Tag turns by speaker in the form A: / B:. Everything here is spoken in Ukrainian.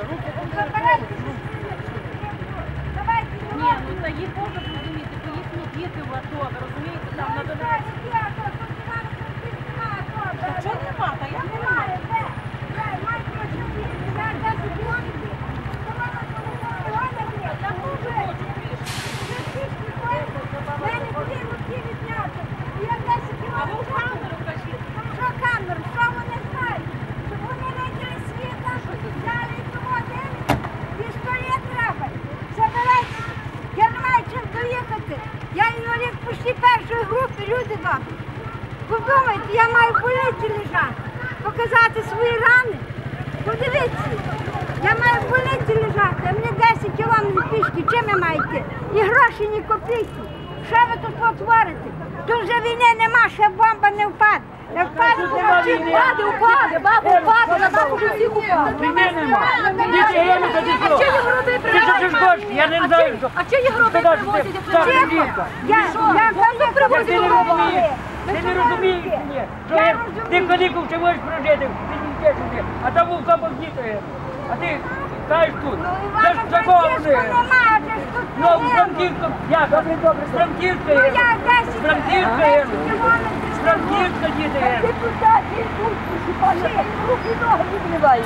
A: Забирайте. Давайте.
B: Ні, ну та їх можна зрозуміти, бо їхні діти в АТО, ви розумієте, там на Донецьку. Та чого нема? Та як
A: Немає, де? Де? Майте очі, я 10 кілометрів. До мене телефон є. Я можу. Мене потрібно всі відняти. Я 10
B: А ви в
A: кілометрів.
B: камеру кажіть.
A: Що камеру? Що вони знають? Щоб вони знайшли світа, взяли і того дивляться. Пістолет треба. Забирайте. Я не маю чим доїхати. Я інвалід почти першої групи, люди добрі. Подумайте, я маю в лежати, показати свої рани. Подивіться, я маю в лежати, а мені 10 кілометрів пішки, чим я маю йти? І гроші, ні копійки. Що ви тут потворите? Тут вже війни нема, ще бомба не впаде. Як впаде, то
B: впаде, впаде, бабу впаде, на бабу вже всіх упаде.
C: Війни нема. Діти, я не
B: гроби
C: Ти хочеш? Я не знаю, що.
B: А чи їх гроби привозять,
C: ти
B: як
C: жінка.
A: Я, я коли
C: Як ти не розумієш? Ти не розумієш чи ні? Що
A: Я
C: ти коліку ще можеш прожити, ти не йдеш сюди, а там у кабах діти. А ти кажеш тут.
A: Ну,
C: Це ж такого
A: Івано-Франківську
C: не.
A: нема, це ж тут
C: Ну, в
A: не
C: Франківську, я, добре, добре, з Франківська
A: Ну,
C: є.
A: я 10
C: З Франківська є. З Франківська діти є.
A: Депутатів тут, руки ноги відриває.